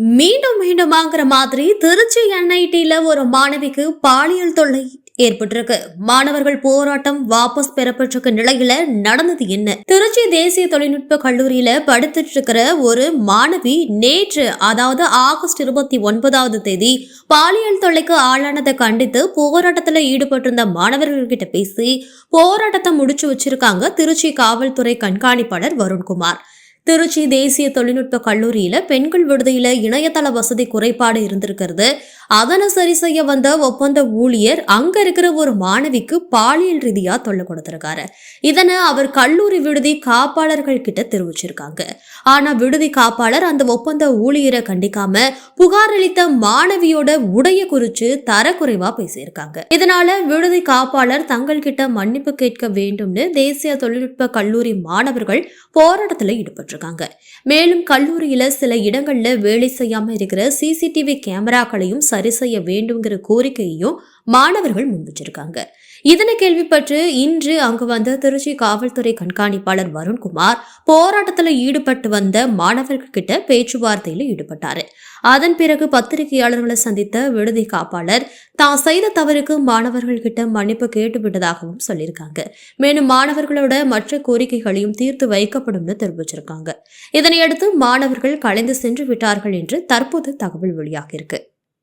மீண்டும் மீண்டுமாங்கிற மாதிரி திருச்சி என்ஐடியில ஒரு மாணவிக்கு பாலியல் தொல்லை ஏற்பட்டிருக்கு. மாணவர்கள் போராட்டம் வாபஸ் பெறப்பட்டிருக்க நிலையில நடந்தது என்ன? திருச்சி தேசிய தொழில்நுட்ப கல்லூரியில படித்துட்டு இருக்கிற ஒரு மாணவி நேற்று அதாவது ஆகஸ்ட் இருபத்தி ஒன்பதாவது தேதி பாலியல் தொல்லைக்கு ஆளானதை கண்டித்து போராட்டத்துல ஈடுபட்டிருந்த மாணவர்கள்கிட்ட பேசி போராட்டத்தை முடிச்சு வச்சிருக்காங்க திருச்சி காவல்துறை கண்காணிப்பாளர் வருண்குமார். திருச்சி தேசிய தொழில்நுட்ப கல்லூரியில் பெண்கள் விடுதியில் இணையதள வசதி குறைபாடு இருந்திருக்கிறது. அதனை சரி செய்ய வந்த ஒப்பந்த ஊழியர் அங்க இருக்கிற ஒரு மாணவிக்கு பாலியல் ரீதியா தொல்லை கொடுத்திருக்காரு. இதனை அவர் கல்லூரி விடுதி காப்பாளர்கள் கிட்ட தெரிவிச்சிருக்காங்க. ஆனா விடுதி காப்பாளர் அந்த ஒப்பந்த ஊழியரை கண்டிக்காம புகார் அளித்த மாணவியோட உடைய குறிச்சு தரக்குறைவா பேசியிருக்காங்க. இதனால விடுதி காப்பாளர் தங்கள் கிட்ட மன்னிப்பு கேட்க வேண்டும்னு தேசிய தொழில்நுட்ப கல்லூரி மாணவர்கள் போராட்டத்தில் ஈடுபட்டிருக்காங்க. மேலும் கல்லூரியில சில இடங்கள்ல வேலை செய்யாம இருக்கிற சிசிடிவி கேமராக்களையும் சரி செய்ய வேண்டுங்கிற கோரிக்கையையும் மாணவர்கள் முன்வச்சிருக்காங்க. இதனை கேள்விப்பட்டு இன்று அங்கு வந்த திருச்சி காவல்துறை கண்காணிப்பாளர் வருண்குமார் போராட்டத்தில் ஈடுபட்டு வந்த மாணவர்கள் கிட்ட பேச்சுவார்த்தையில் ஈடுபட்டாரு. அதன் பிறகு பத்திரிகையாளர்களை சந்தித்த விடுதி காப்பாளர் தான் செய்த தவறுக்கு மாணவர்கள் கிட்ட மன்னிப்பு கேட்டு விட்டதாகவும் சொல்லியிருக்காங்க. மேலும் மாணவர்களோட மற்ற கோரிக்கைகளையும் தீர்த்து வைக்கப்படும்னு தெரிவிச்சிருக்காங்க. இதனையடுத்து மாணவர்கள் கலைந்து சென்று விட்டார்கள் என்று தற்போது தகவல் வெளியாகியிருக்கு.